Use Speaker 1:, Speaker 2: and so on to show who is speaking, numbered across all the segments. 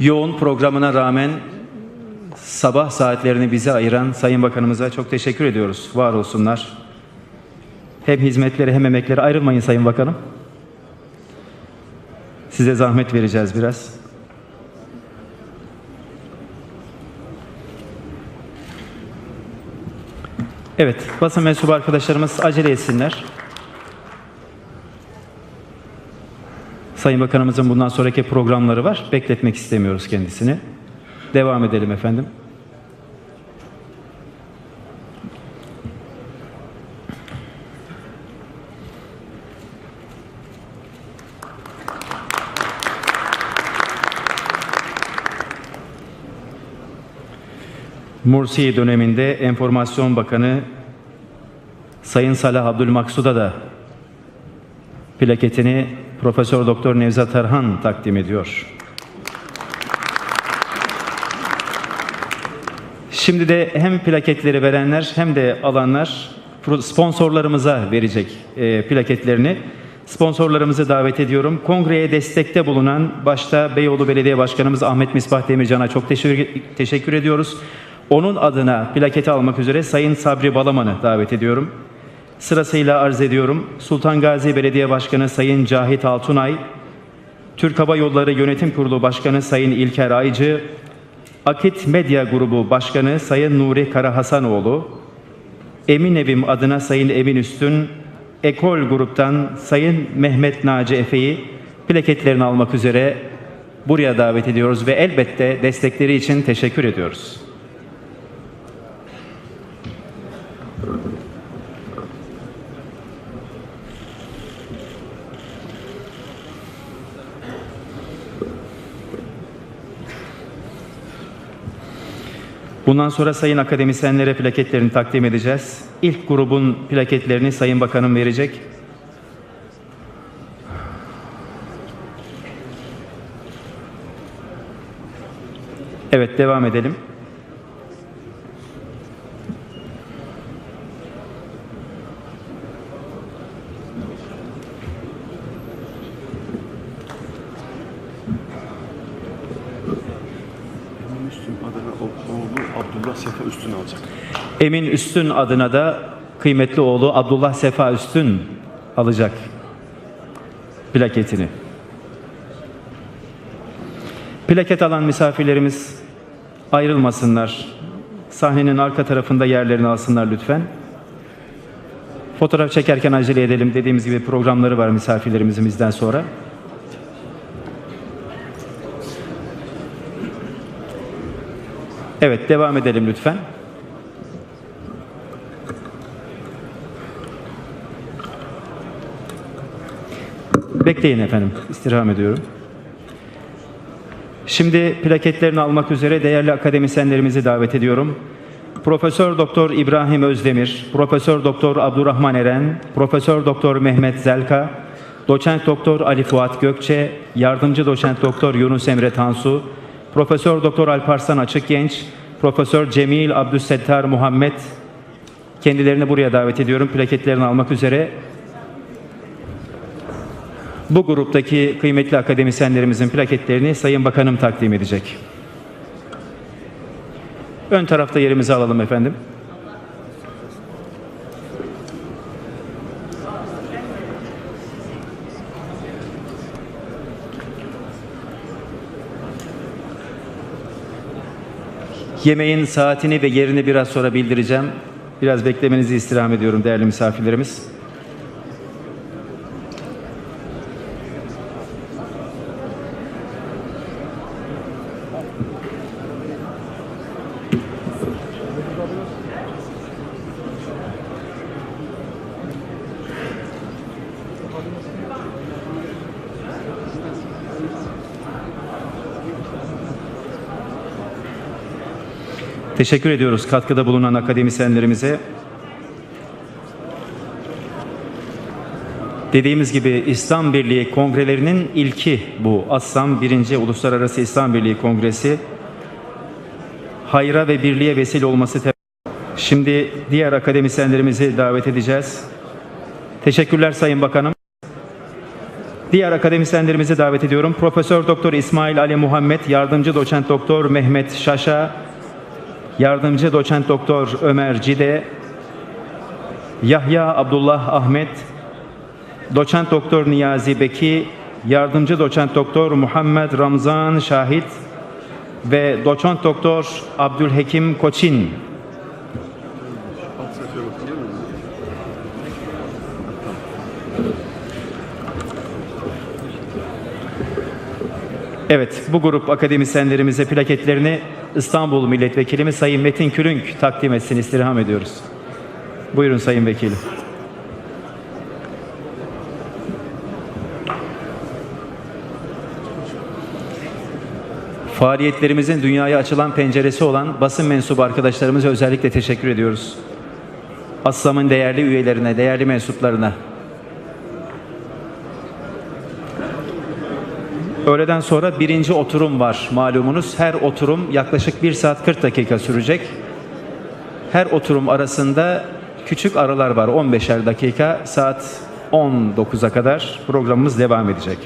Speaker 1: Yoğun programına rağmen sabah saatlerini bize ayıran Sayın Bakanımıza çok teşekkür ediyoruz. Var olsunlar. Hem hizmetleri hem emekleri ayrılmayın Sayın Bakanım. Size zahmet vereceğiz biraz. Evet, basın mensubu arkadaşlarımız acele etsinler. Sayın Bakanımızın bundan sonraki programları var. Bekletmek istemiyoruz kendisini. Devam edelim efendim. Mursi döneminde Enformasyon Bakanı Sayın Salah Abdülmaksud'a da plaketini Profesör Doktor Nevzat Erhan takdim ediyor. Şimdi de hem plaketleri verenler hem de alanlar sponsorlarımıza verecek e, plaketlerini. Sponsorlarımızı davet ediyorum. Kongreye destekte bulunan başta Beyoğlu Belediye Başkanımız Ahmet Misbah Demircan'a çok teşekkür, teşekkür ediyoruz. Onun adına plaketi almak üzere Sayın Sabri Balaman'ı davet ediyorum. Sırasıyla arz ediyorum. Sultan Gazi Belediye Başkanı Sayın Cahit Altunay, Türk Hava Yolları Yönetim Kurulu Başkanı Sayın İlker Aycı, Akit Medya Grubu Başkanı Sayın Nuri Karahasanoğlu, Emin Evim adına Sayın Emin Üstün, Ekol Grup'tan Sayın Mehmet Naci Efe'yi plaketlerini almak üzere buraya davet ediyoruz ve elbette destekleri için teşekkür ediyoruz. Bundan sonra sayın akademisyenlere plaketlerini takdim edeceğiz. İlk grubun plaketlerini Sayın Bakanım verecek. Evet devam edelim.
Speaker 2: Üstün adına oğlu Abdullah Sefa Üstün alacak.
Speaker 1: Emin Üstün adına da kıymetli oğlu Abdullah Sefa Üstün alacak plaketini. Plaket alan misafirlerimiz ayrılmasınlar. Sahnenin arka tarafında yerlerini alsınlar lütfen. Fotoğraf çekerken acele edelim. Dediğimiz gibi programları var misafirlerimizin bizden sonra. Evet, devam edelim lütfen. Bekleyin efendim, istirham ediyorum. Şimdi plaketlerini almak üzere değerli akademisyenlerimizi davet ediyorum. Profesör Doktor İbrahim Özdemir, Profesör Doktor Abdurrahman Eren, Profesör Doktor Mehmet Zelka, Doçent Doktor Ali Fuat Gökçe, Yardımcı Doçent Doktor Yunus Emre Tansu, Profesör Doktor Alparslan Açıkgenç, Profesör Cemil Abdüssettar Muhammed kendilerini buraya davet ediyorum plaketlerini almak üzere. Bu gruptaki kıymetli akademisyenlerimizin plaketlerini Sayın Bakanım takdim edecek. Ön tarafta yerimizi alalım efendim. Yemeğin saatini ve yerini biraz sonra bildireceğim. Biraz beklemenizi istirham ediyorum değerli misafirlerimiz. Teşekkür ediyoruz katkıda bulunan akademisyenlerimize. Dediğimiz gibi İslam Birliği kongrelerinin ilki bu. ASSAM 1. Uluslararası İslam Birliği Kongresi. Hayra ve birliğe vesile olması Şimdi diğer akademisyenlerimizi davet edeceğiz. Teşekkürler Sayın Bakanım. Diğer akademisyenlerimizi davet ediyorum. Profesör Doktor İsmail Ali Muhammed, Yardımcı Doçent Doktor Mehmet Şaşa, Yardımcı Doçent Doktor Ömer Cide, Yahya Abdullah Ahmet, Doçent Doktor Niyazi Beki, Yardımcı Doçent Doktor Muhammed Ramzan Şahit ve Doçent Doktor Abdülhekim Koçin? Evet, bu grup akademisyenlerimize plaketlerini İstanbul Milletvekilimiz Sayın Metin Külünk takdim etsin istirham ediyoruz. Buyurun Sayın Vekilim. Faaliyetlerimizin dünyaya açılan penceresi olan basın mensubu arkadaşlarımıza özellikle teşekkür ediyoruz. ASSAM'ın değerli üyelerine, değerli mensuplarına, Öğleden sonra birinci oturum var malumunuz. Her oturum yaklaşık 1 saat 40 dakika sürecek. Her oturum arasında küçük aralar var 15'er dakika. Saat 19'a kadar programımız devam edecek.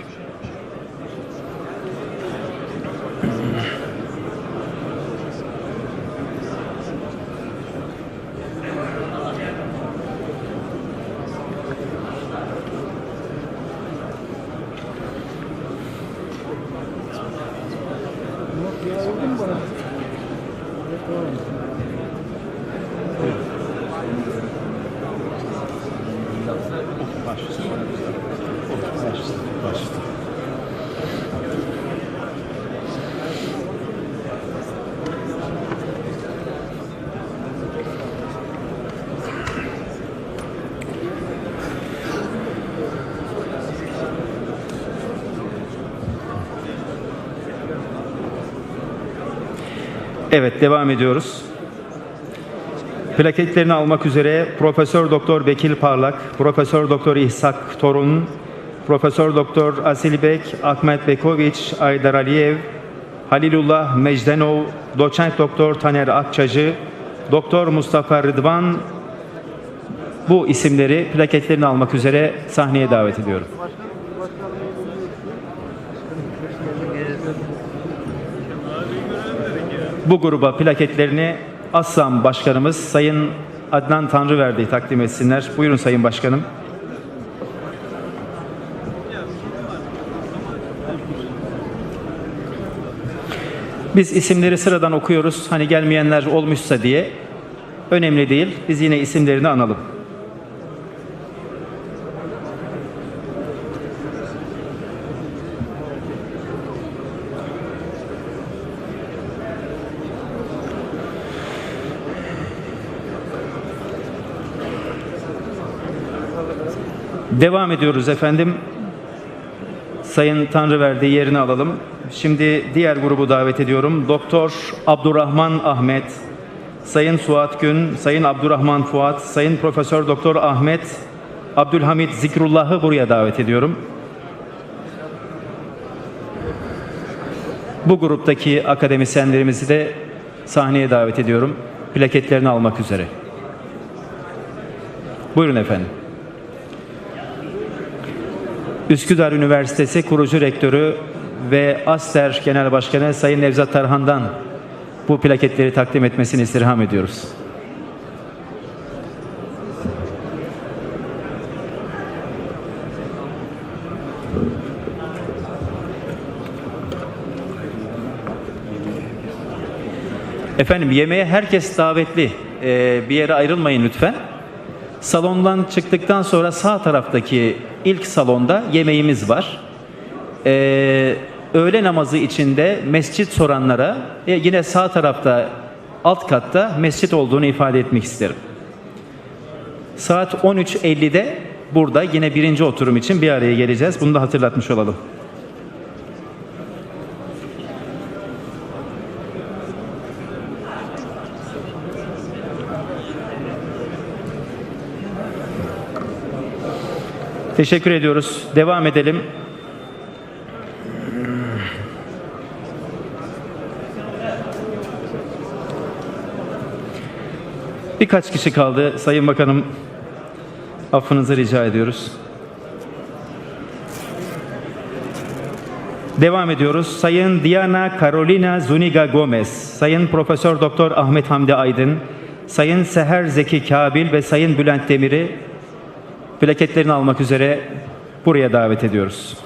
Speaker 1: Evet devam ediyoruz. Plaketlerini almak üzere Profesör Doktor Bekil Parlak, Profesör Doktor İhsak Torun, Profesör Doktor Asilbek, Ahmet Bekoviç, Aydar Aliyev, Halilullah Mecdenov, Doçent Doktor Taner Akçacı, Doktor Mustafa Rıdvan bu isimleri plaketlerini almak üzere sahneye davet ediyorum. Bu gruba plaketlerini Assam Başkanımız Sayın Adnan Tanrıverdi takdim etsinler. Buyurun Sayın Başkanım. Biz isimleri sıradan okuyoruz. Hani gelmeyenler olmuşsa diye. Önemli değil. Biz yine isimlerini analım. Devam ediyoruz efendim. Sayın Tanrıverdi yerini alalım. Şimdi diğer grubu davet ediyorum. Doktor Abdurrahman Ahmet, Sayın Suat Gün, Sayın Abdurrahman Fuat, Sayın Profesör Doktor Ahmet Abdülhamit Zikrullah'ı buraya davet ediyorum. Bu gruptaki akademisyenlerimizi de sahneye davet ediyorum. Plaketlerini almak üzere. Buyurun efendim. Üsküdar Üniversitesi kurucu rektörü ve ASTER Genel Başkanı Sayın Nevzat Tarhan'dan bu plaketleri takdim etmesini istirham ediyoruz. Efendim yemeğe herkes davetli. Ee, bir yere ayrılmayın lütfen. Salondan çıktıktan sonra sağ taraftaki ilk salonda yemeğimiz var. Ee, öğle namazı içinde mescit soranlara e, yine sağ tarafta alt katta mescit olduğunu ifade etmek isterim. Saat 13.50'de burada yine birinci oturum için bir araya geleceğiz. Bunu da hatırlatmış olalım. Teşekkür ediyoruz. Devam edelim. Birkaç kişi kaldı. Sayın Bakanım affınızı rica ediyoruz. Devam ediyoruz. Sayın Diana Carolina Zuniga Gomez, Sayın Profesör Doktor Ahmet Hamdi Aydın, Sayın Seher Zeki Kabil ve Sayın Bülent Demir'i plaketlerini almak üzere buraya davet ediyoruz.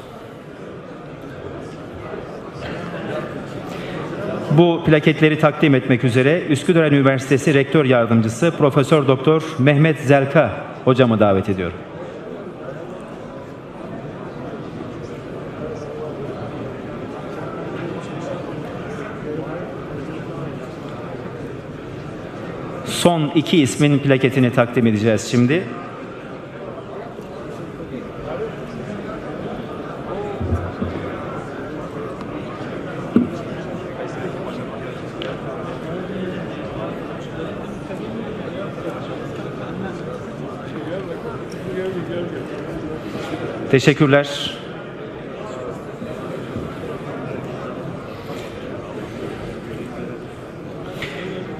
Speaker 1: Bu plaketleri takdim etmek üzere Üsküdar Üniversitesi Rektör Yardımcısı Profesör Doktor Mehmet Zelka hocamı davet ediyorum. Son iki ismin plaketini takdim edeceğiz şimdi. Teşekkürler.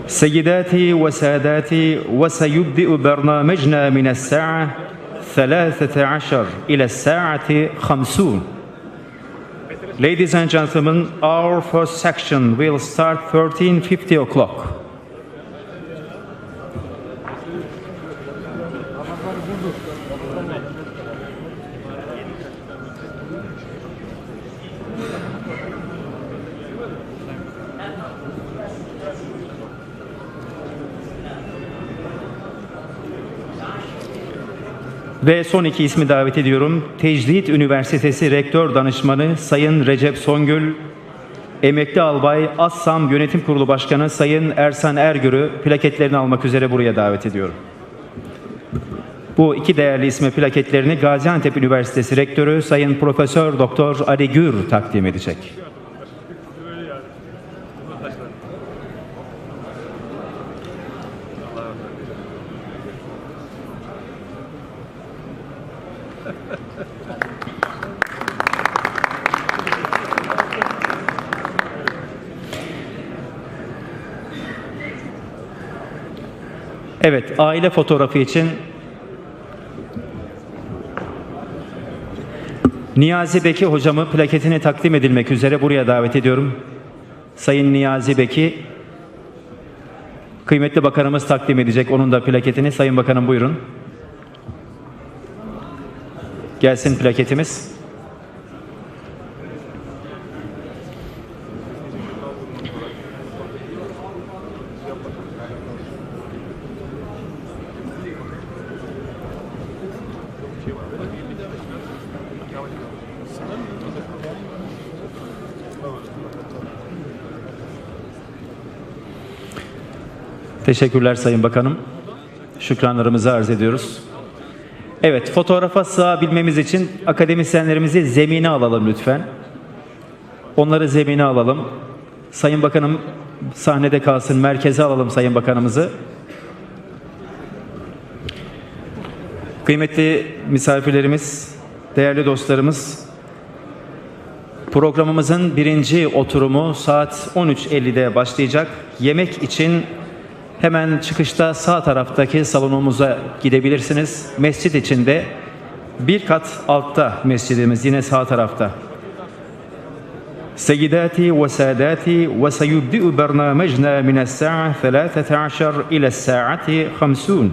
Speaker 1: سيداتي وساداتي وسيبدأ برنامجنا من الساعة ثلاثة عشر إلى الساعة خمسون Ladies and gentlemen, our first section will start 13.50 o'clock. Ve son iki ismi davet ediyorum. Tecdit Üniversitesi Rektör Danışmanı Sayın Recep Songül, Emekli Albay Assam Yönetim Kurulu Başkanı Sayın Ersan Ergür'ü plaketlerini almak üzere buraya davet ediyorum. Bu iki değerli isme plaketlerini Gaziantep Üniversitesi Rektörü Sayın Profesör Doktor Ali Gür takdim edecek. Evet, aile fotoğrafı için Niyazi Beki hocamı plaketini takdim edilmek üzere buraya davet ediyorum. Sayın Niyazi Beki, kıymetli bakanımız takdim edecek onun da plaketini. Sayın Bakanım buyurun. Gelsin plaketimiz. Teşekkürler Sayın Bakanım. Şükranlarımızı arz ediyoruz. Evet, fotoğrafa sığabilmemiz için akademisyenlerimizi zemine alalım lütfen. Onları zemine alalım. Sayın Bakanım sahnede kalsın, merkeze alalım Sayın Bakanımızı. Kıymetli misafirlerimiz, değerli dostlarımız, programımızın birinci oturumu saat 13.50'de başlayacak. Yemek için Hemen çıkışta sağ taraftaki salonumuza gidebilirsiniz. Mescid içinde bir kat altta mescidimiz yine sağ tarafta. Seyyidati ve sadati ve seyubdi'u bernamecna mines sa'a 13 ila sa'ati 50.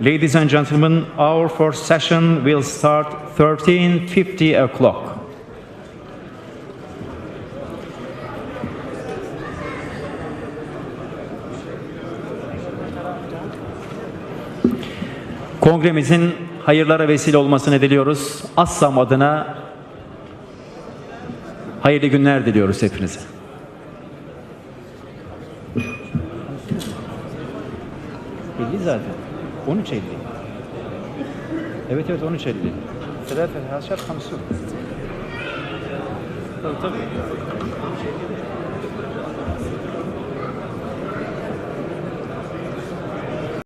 Speaker 1: Ladies and gentlemen, our first session will start 13.50 o'clock. Kongremizin hayırlara vesile olmasını diliyoruz. Assam adına hayırlı günler diliyoruz hepinize. Elli zaten. 13.50. Evet evet 13.50. Selafen haşer hamsun. Tabii tabii.